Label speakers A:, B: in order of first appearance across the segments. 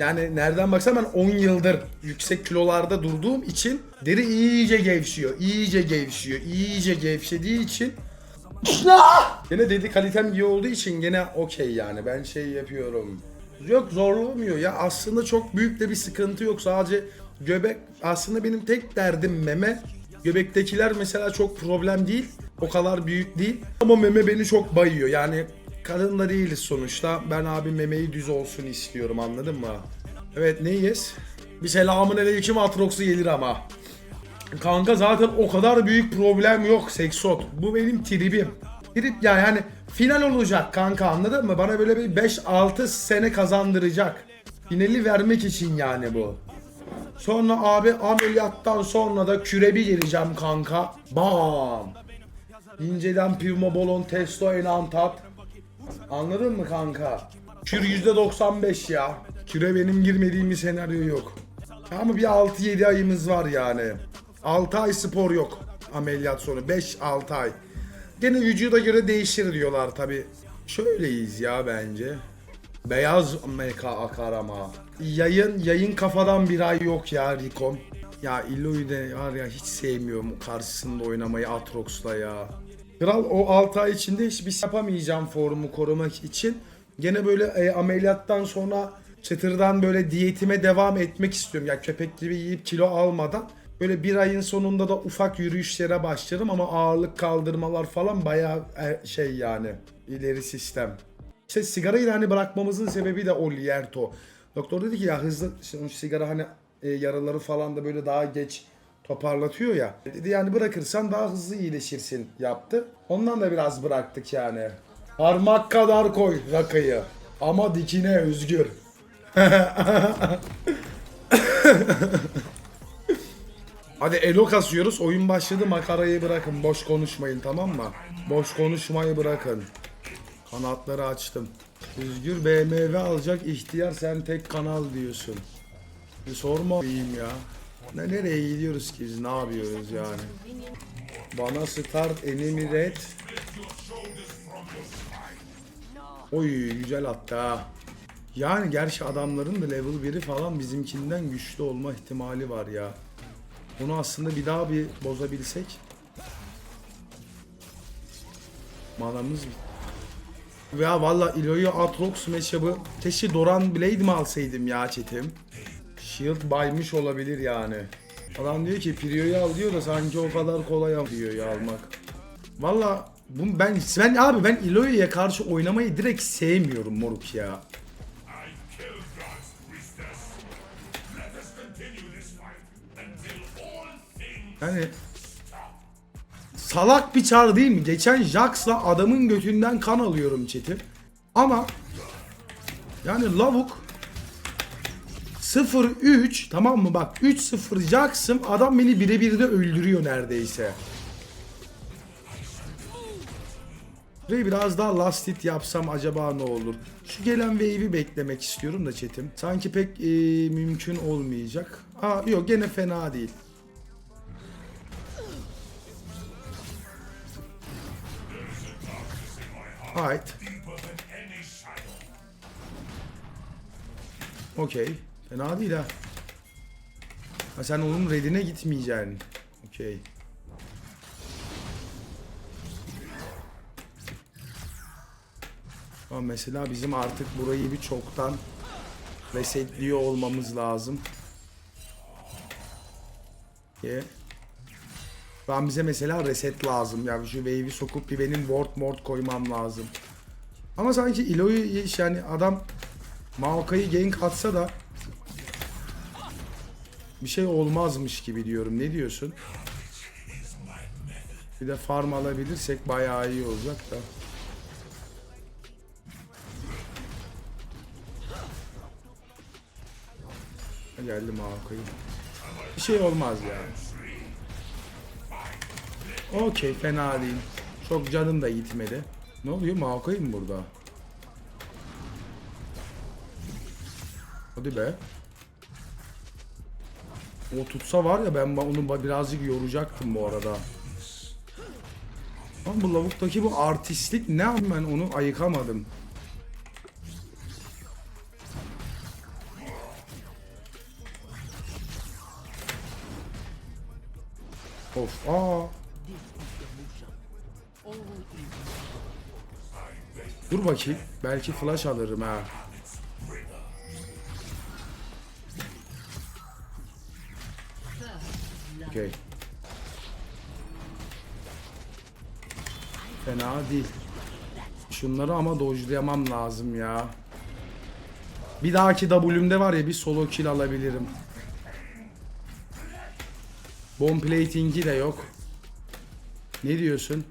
A: Yani nereden baksan ben 10 yıldır yüksek kilolarda durduğum için deri iyice gevşiyor. iyice gevşiyor. iyice gevşediği için Gene dedi kalitem iyi olduğu için gene okey yani ben şey yapıyorum. Yok zorlamıyor ya aslında çok büyük de bir sıkıntı yok sadece göbek aslında benim tek derdim meme. Göbektekiler mesela çok problem değil o kadar büyük değil ama meme beni çok bayıyor yani kadın da değiliz sonuçta ben abi memeyi düz olsun istiyorum anladın mı? Evet neyiz? Bir selamun aleyküm Atrox'u gelir ama. Kanka zaten o kadar büyük problem yok seksot. Bu benim tribim. Trip yani hani final olacak kanka anladın mı? Bana böyle bir 5-6 sene kazandıracak. Finali vermek için yani bu. Sonra abi ameliyattan sonra da kürebi gireceğim kanka. Bam. İnceden Pivmobolon Testo Enantat. Anladın mı kanka? Kür %95 ya. Küre benim girmediğim bir senaryo yok. Ama bir 6-7 ayımız var yani. 6 ay spor yok ameliyat sonu. 5-6 ay. Gene vücuda göre değişir diyorlar tabi. Şöyleyiz ya bence. Beyaz MK akar ama. Yayın yayın kafadan bir ay yok ya Rikon. Ya Illo'yu de var ya hiç sevmiyorum karşısında oynamayı Atrox'la ya. Kral o 6 ay içinde hiçbir şey yapamayacağım formu korumak için. Gene böyle e, ameliyattan sonra çıtırdan böyle diyetime devam etmek istiyorum. Ya köpek gibi yiyip kilo almadan. Böyle bir ayın sonunda da ufak yürüyüşlere başlarım ama ağırlık kaldırmalar falan bayağı e, şey yani ileri sistem. İşte sigarayı da hani bırakmamızın sebebi de o Lierto. Doktor dedi ki ya hızlı sigara hani e, yaraları falan da böyle daha geç toparlatıyor ya. Dedi yani bırakırsan daha hızlı iyileşirsin yaptı. Ondan da biraz bıraktık yani. Parmak kadar koy rakıyı. Ama dikine özgür. Hadi elo kasıyoruz. Oyun başladı. Makarayı bırakın. Boş konuşmayın tamam mı? Boş konuşmayı bırakın. Kanatları açtım. Özgür BMW alacak ihtiyar sen tek kanal diyorsun. Bir sorma iyiyim ya. Ne nereye gidiyoruz ki biz ne yapıyoruz yani? Bana start enemy red. Oy güzel attı ha. Yani gerçi adamların da level 1'i falan bizimkinden güçlü olma ihtimali var ya. Bunu aslında bir daha bir bozabilsek. Manamız bitti. Ya valla Ilo'yu Atrox matchup'ı keşke Doran Blade mi alsaydım ya çetim. Shield baymış olabilir yani. Adam diyor ki Prio'yu al diyor da sanki o kadar kolay al Prio'yu almak. Valla bu ben ben abi ben Ilo'ya karşı oynamayı direkt sevmiyorum moruk ya. Yani salak bir çar değil mi? Geçen Jax'la adamın götünden kan alıyorum chat'i. Ama yani lavuk 0-3 tamam mı bak 3-0 Jax'ım adam beni birebir de öldürüyor neredeyse. Ve biraz daha last hit yapsam acaba ne olur? Şu gelen wave'i beklemek istiyorum da chatim. Sanki pek e, mümkün olmayacak. Aa yok gene fena değil. Ait. Okey. Fena değil ha. Ha sen onun redine gitmeyeceksin. Okey. Ama mesela bizim artık burayı bir çoktan resetliyor olmamız lazım. Ki şu an bize mesela reset lazım. Yani şu wave'i sokup bir benim ward mort koymam lazım. Ama sanki Ilo'yu yani adam Maokai'yi gank atsa da bir şey olmazmış gibi diyorum. Ne diyorsun? Bir de farm alabilirsek bayağı iyi olacak da. Geldi Maokai. Bir şey olmaz yani. Okey fena değil. Çok canım da gitmedi. Ne oluyor Maokai mı burada? Hadi be. O tutsa var ya ben onu birazcık yoracaktım bu arada. Ama bu lavuktaki bu artistlik ne ben onu ayıkamadım. Of aa. Dur bakayım. Belki flash alırım ha. Okey. Fena değil. Şunları ama dojlayamam lazım ya. Bir dahaki W'mde var ya bir solo kill alabilirim. Bomb plating'i de yok. Ne diyorsun?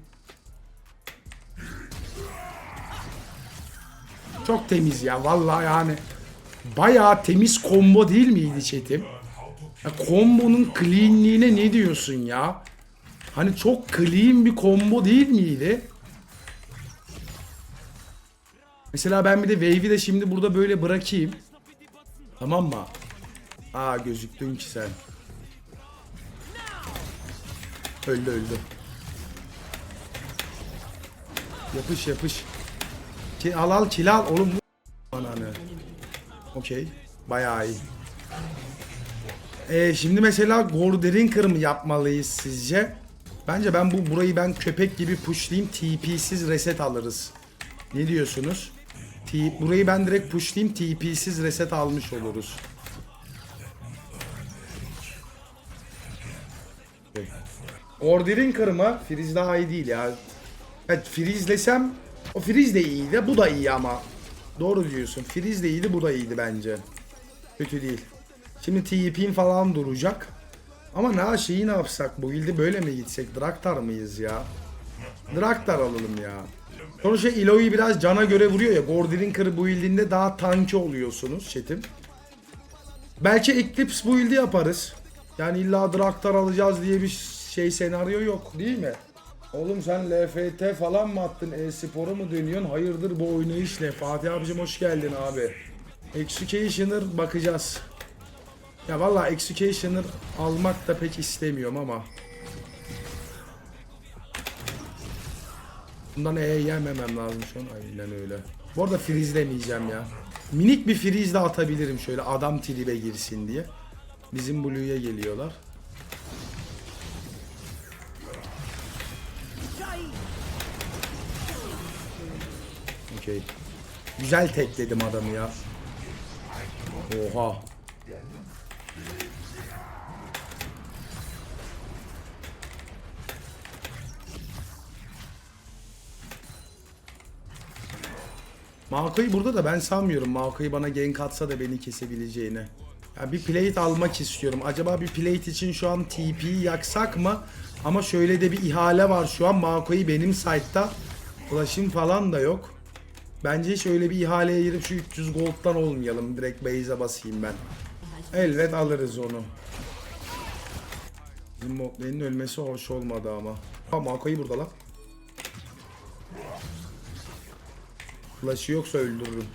A: Çok temiz ya vallahi yani. Bayağı temiz combo değil miydi chatim? Ya kombonun cleanliğine ne diyorsun ya? Hani çok clean bir combo değil miydi? Mesela ben bir de wave'i de şimdi burada böyle bırakayım. Tamam mı? Aa gözüktün ki sen. Öldü öldü. Yapış yapış. Ki al al kill al oğlum ananı. Okey. Bayağı iyi. Ee, şimdi mesela Gorderinker mı yapmalıyız sizce? Bence ben bu burayı ben köpek gibi pushlayayım TP'siz reset alırız. Ne diyorsunuz? T burayı ben direkt pushlayayım TP'siz reset almış oluruz. Okay. Orderinker mı? Freeze daha iyi değil ya. Evet freezelesem o freeze de iyiydi bu da iyi ama. Doğru diyorsun. Freeze de iyiydi bu da iyiydi bence. Kötü değil. Şimdi TP'in falan duracak. Ama ne şeyi ne yapsak? Bu ilde böyle mi gitsek? Draktar mıyız ya? Draktar alalım ya. Sonuçta Eloy'u biraz cana göre vuruyor ya. Gordrinker bu ildinde daha tanki oluyorsunuz chatim. Belki Eclipse bu ilde yaparız. Yani illa Draktar alacağız diye bir şey senaryo yok değil mi? Oğlum sen LFT falan mı attın? E-spora mı dönüyorsun? Hayırdır bu oynayış ne? Fatih abicim hoş geldin abi. Executioner bakacağız. Ya valla Executioner almak da pek istemiyorum ama. Bundan E yememem lazım şu an. Aynen öyle. Bu arada freezelemeyeceğim ya. Minik bir freeze de atabilirim şöyle adam tribe girsin diye. Bizim Blue'ya geliyorlar. Okey. Güzel tekledim adamı ya. Oha. Maokai burada da ben sanmıyorum Maokai bana gank atsa da beni kesebileceğini. Ya bir plate almak istiyorum. Acaba bir plate için şu an TP'yi yaksak mı? Ama şöyle de bir ihale var şu an. Maokai benim site'da. Flash'ım falan da yok. Bence hiç öyle bir ihaleye girip şu 300 gold'dan olmayalım. Direkt base'e basayım ben. Elbet alırız onu. Bizim ölmesi hoş olmadı ama. Ha Maokai burada lan. Flash'ı yoksa öldürürüm.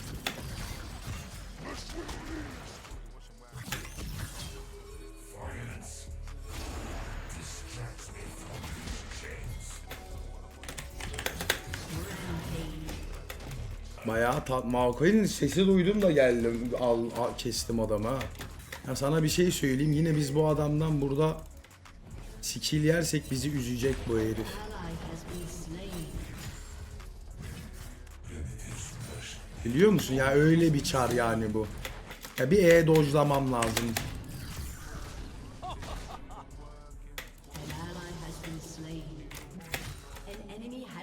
A: Bayağı tat Maokai'nin sesi duydum da geldim al, al- kestim adamı ha. Ya sana bir şey söyleyeyim yine biz bu adamdan burada skill yersek bizi üzecek bu herif. Biliyor musun ya öyle bir çar yani bu. Ya bir E dojlamam lazım.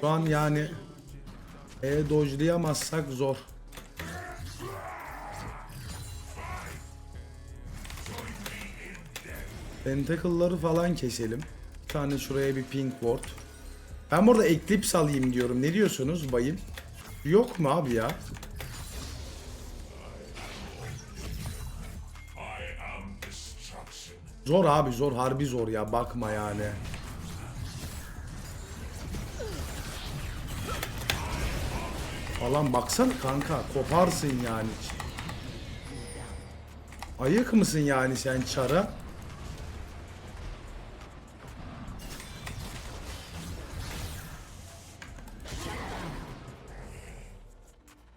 A: Şu an yani E dojlayamazsak zor. Tentacle'ları falan keselim. Bir tane şuraya bir pink ward. Ben burada Eclipse alayım diyorum. Ne diyorsunuz bayım? Yok mu abi ya? Zor abi zor harbi zor ya bakma yani. Falan baksana kanka koparsın yani. Ayık mısın yani sen çara?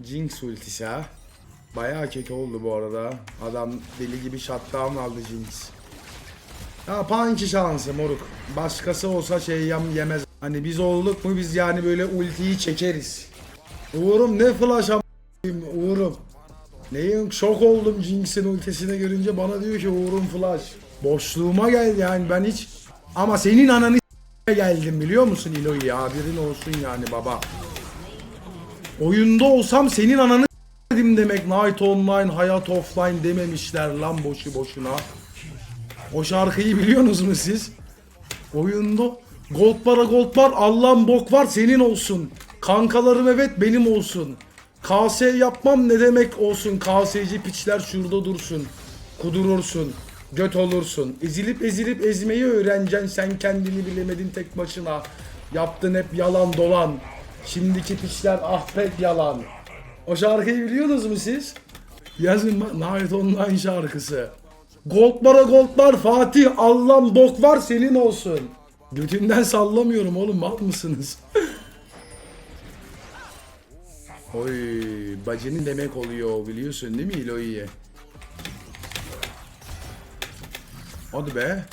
A: Jinx ultisi ha. Bayağı kötü oldu bu arada. Adam deli gibi shutdown aldı Jinx. Ya Punky şansı moruk. Başkası olsa şey yem yemez. Hani biz olduk mu biz yani böyle ultiyi çekeriz. Uğurum ne flash am Uğurum. Neyim şok oldum Jinx'in ultisini görünce bana diyor ki Uğur'un flash. Boşluğuma geldi yani ben hiç ama senin ananı geldim biliyor musun İlo'yu ya haberin olsun yani baba. Oyunda olsam senin ananı s**edim demek Night Online Hayat Offline dememişler lan boşu boşuna. O şarkıyı biliyorsunuz mu siz? Oyunda gold para gold var Allah'ın bok var senin olsun. Kankalarım evet benim olsun. KS yapmam ne demek olsun. KS'ci piçler şurada dursun. Kudurursun. Göt olursun. Ezilip ezilip ezmeyi öğreneceksin. Sen kendini bilemedin tek başına. Yaptın hep yalan dolan. Şimdiki piçler ah pek yalan. O şarkıyı biliyorsunuz mu siz? Yazın Night Online şarkısı. Gold bara gold var Fatih Allah'ın bok var senin olsun. Götünden sallamıyorum oğlum mal mısınız? Oy bacının demek oluyor biliyorsun değil mi İlo'yu? Hadi be.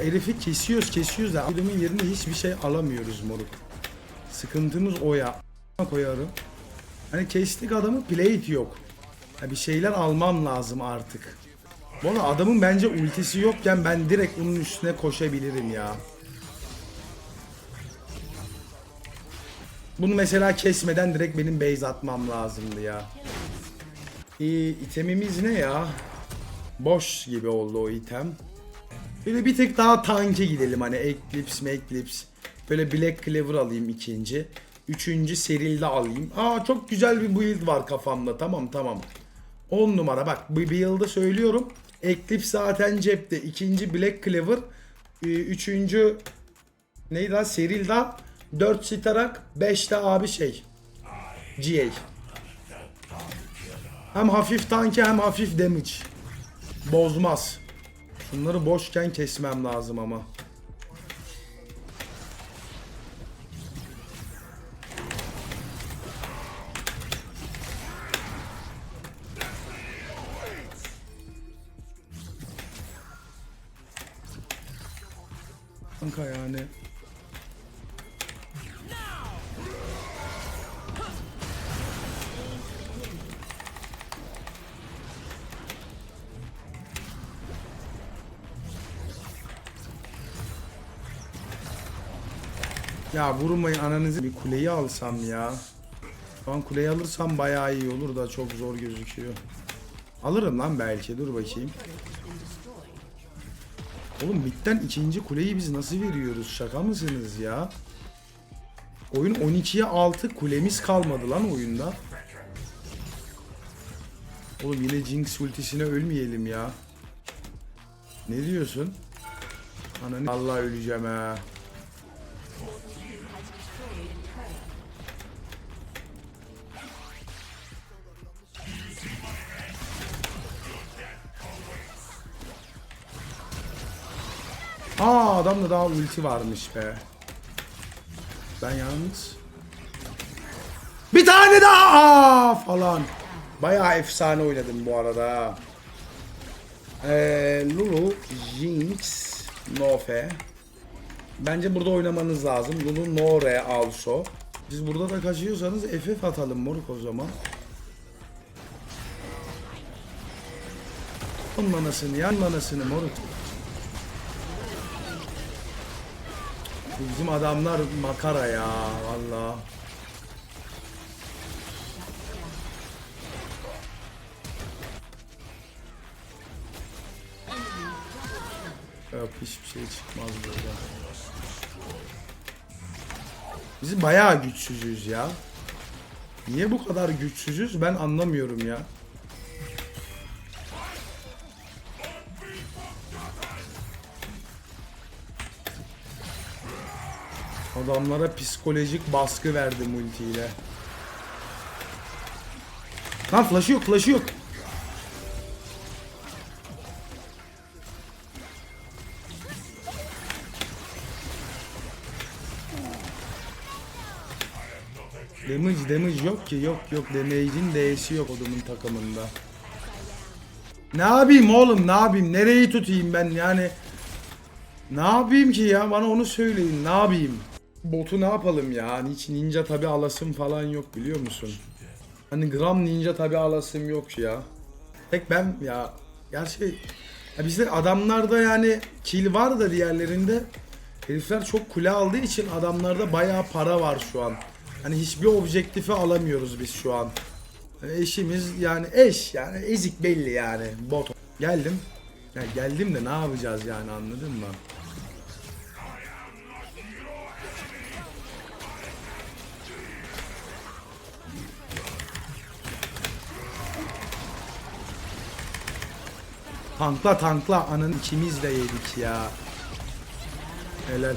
A: Herifi kesiyoruz kesiyoruz da adamın yerine hiçbir şey alamıyoruz moruk. Sıkıntımız o ya. Koyarım. Hani kestik adamı plate yok. Ya bir şeyler almam lazım artık. Valla adamın bence ultisi yokken ben direkt onun üstüne koşabilirim ya. Bunu mesela kesmeden direkt benim base atmam lazımdı ya. İyi, itemimiz ne ya? Boş gibi oldu o item. Böyle bir tek daha tanke gidelim hani Eclipse, Eclipse. Böyle Black Cleaver alayım ikinci. Üçüncü Seril'de alayım. Aa çok güzel bir build var kafamda. Tamam tamam. 10 numara bak bu build'ı söylüyorum. Eclipse zaten cepte. İkinci Black Cleaver. Ee, Üçüncü neydi lan Seril'da. 4 Starak. 5 de abi şey. GA. Hem hafif tanki hem hafif damage. Bozmaz. Şunları boşken kesmem lazım ama. Kanka yani. Ya vurmayın ananızı bir kuleyi alsam ya. Şu an kuleyi alırsam bayağı iyi olur da çok zor gözüküyor. Alırım lan belki dur bakayım. Oğlum bitten ikinci kuleyi biz nasıl veriyoruz şaka mısınız ya? Oyun 12'ye 6 kulemiz kalmadı lan oyunda. Oğlum yine Jinx ultisine ölmeyelim ya. Ne diyorsun? Ananı Allah öleceğim ha. Aa adamda daha ulti varmış be. Ben yalnız. Bir tane daha Aa, falan. Bayağı efsane oynadım bu arada. Ee, Lulu, Jinx, Nofe. Bence burada oynamanız lazım. Lulu, Nore, also. Biz burada da kaçıyorsanız FF atalım moruk o zaman. Onun anasını, yan anasını moruk. Bizim adamlar makara ya valla. Yok hiçbir şey çıkmaz burada. Biz bayağı güçsüzüz ya. Niye bu kadar güçsüzüz ben anlamıyorum ya. Adamlara psikolojik baskı verdim ultiyle. Lan flash'ı yok flash'ı yok. Damage damage yok ki yok yok damage'in D'si yok adamın takımında. Ne yapayım oğlum ne yapayım nereyi tutayım ben yani ne yapayım ki ya bana onu söyleyin ne yapayım Botu ne yapalım ya hani hiç ninja tabi alasım falan yok biliyor musun Hani gram ninja tabi alasım yok ya Tek ben ya gerçi ya bizde adamlarda yani kill var da diğerlerinde Herifler çok kule aldığı için adamlarda bayağı para var şu an. Hani hiçbir objektifi alamıyoruz biz şu an. Yani eşimiz yani eş yani ezik belli yani bot. Geldim. Ya geldim de ne yapacağız yani anladın mı? Tankla tankla anın ikimiz de yedik ya. Helal.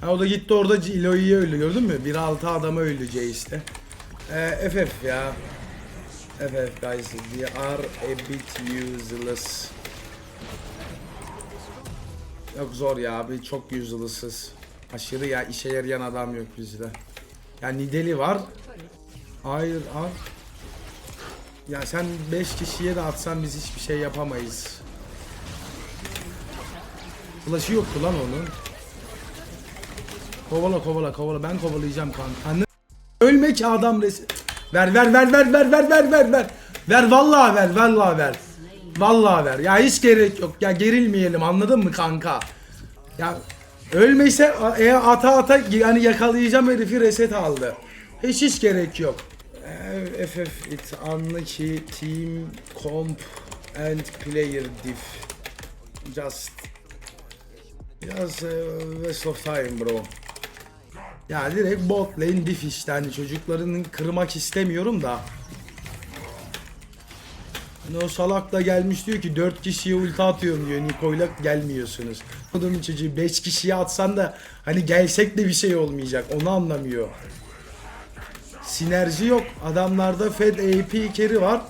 A: Ha o da gitti orada Iloi'yi öldü gördün mü? 1.6 adamı öldü Jace'de. Ee, FF ya. FF guys we are a bit useless. Yok zor ya abi çok useless'ız. Aşırı ya işe yarayan adam yok bizde. Yani Nidali var. Hayır al. Ya sen 5 kişiye de atsan biz hiçbir şey yapamayız. Flash'ı yoktu lan onun. Kovala kovala kovala ben kovalayacağım kanka. Anne- Ölme ki adam resi. Ver ver ver ver ver ver ver ver ver. Ver vallahi ver vallahi ver. Vallahi ver. Ya hiç gerek yok. Ya gerilmeyelim anladın mı kanka? Ya ölmeyse e, ata ata yani yakalayacağım herifi reset aldı. Hiç hiç gerek yok. FF it's unlucky team comp and player diff. Just Biraz e, waste of time bro. Ya direkt bot lane diff işte hani çocuklarını kırmak istemiyorum da. Hani o salak da gelmiş diyor ki 4 kişiye ulti atıyorum diyor Niko'yla gelmiyorsunuz. Adamın çocuğu 5 kişiye atsan da hani gelsek de bir şey olmayacak onu anlamıyor. Sinerji yok. Adamlarda Fed AP carry var.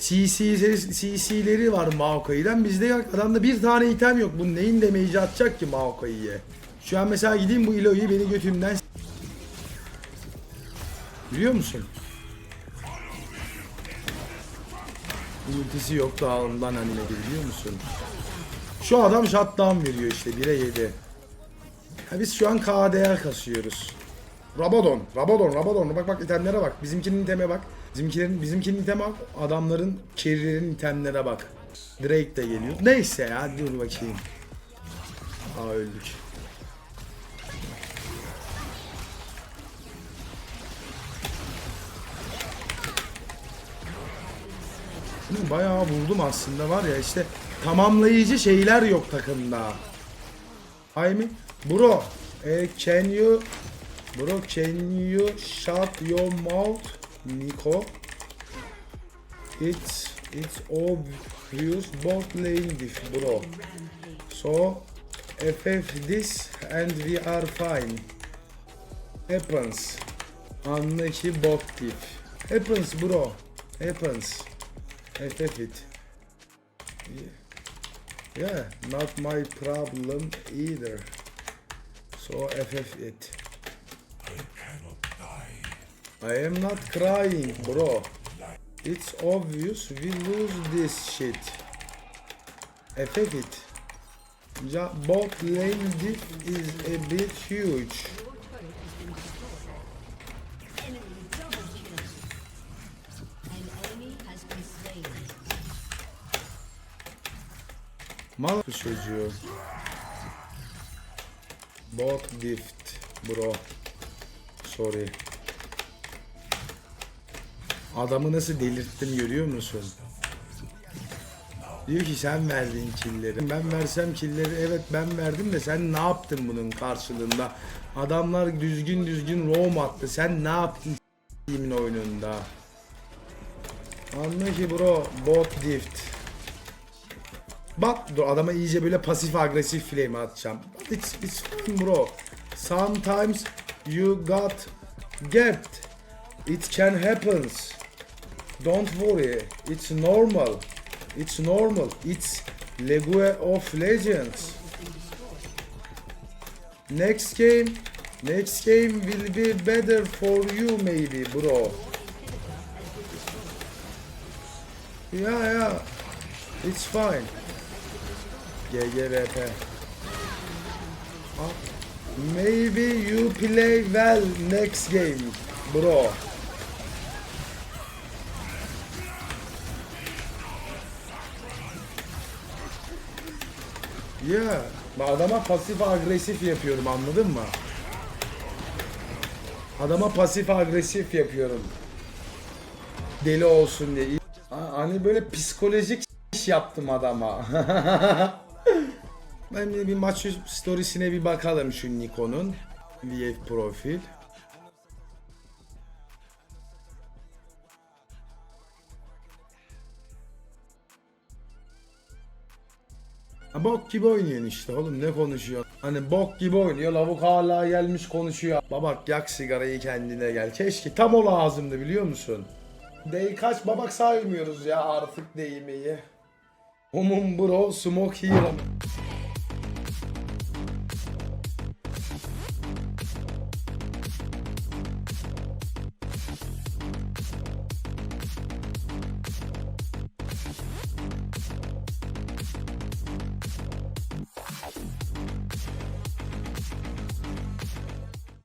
A: CC CC'leri var Maokai'den. Bizde yok. Adamda bir tane item yok. Bu neyin damage'i atacak ki Maokai'ye? Şu an mesela gideyim bu Ilo'yu beni götümden Biliyor musun? Ultisi yok daha ondan animedi biliyor musun? Şu adam shutdown veriyor işte 1'e 7. Ha biz şu an KDA kasıyoruz. Rabadon, Rabadon, Rabadon. Bak bak itemlere bak. Bizimkinin iteme bak. Bizimkilerin bizimkinin iteme bak. Adamların carry'lerin itemlere bak. Drake de geliyor. Neyse ya dur bakayım. Aa öldük. Bunu Bayağı buldum aslında var ya işte tamamlayıcı şeyler yok takımda. I mean, bro, eh, can you, bro, can you shut your mouth, Nico? It's it's obvious both lane diff, bro. So FF this and we are fine. Happens. Unlucky bot diff. Happens, bro. Happens. FF it. Yeah, not my problem either. So FF it. I am not crying, bro. It's obvious we lose this shit. FF it. Ja bot lane diff is a bit huge. Mal çocuğu. Bot gift bro. Sorry. Adamı nasıl delirttim görüyor musun? Diyor ki sen verdin killeri. Ben versem killeri evet ben verdim de sen ne yaptın bunun karşılığında? Adamlar düzgün düzgün roam attı. Sen ne yaptın s**imin oyununda? Anla ki bro bot gift. Bak dur adama iyice böyle pasif agresif flame atacağım. İt's, it's fine bro. Sometimes you got gapped It can happens. Don't worry. It's normal. It's normal. It's League of Legends. Next game, next game will be better for you maybe, bro. Yeah, yeah. It's fine. GGVP. Ah, Maybe you play well next game, bro. Yeah. Ben Adama pasif agresif yapıyorum anladın mı? Adama pasif agresif yapıyorum. Deli olsun diye. Ha, Hani böyle psikolojik iş yaptım adama. ben bir maç storiesine bir bakalım şu Nikon'un. VF profil. Bok gibi oynuyorsun işte oğlum ne konuşuyorsun? Hani bok gibi oynuyor lavuk hala gelmiş konuşuyor. Babak yak sigarayı kendine gel. Keşke tam o lazımdı biliyor musun? Dey kaç babak saymıyoruz ya artık değmeyi. Umum bro smoke hero.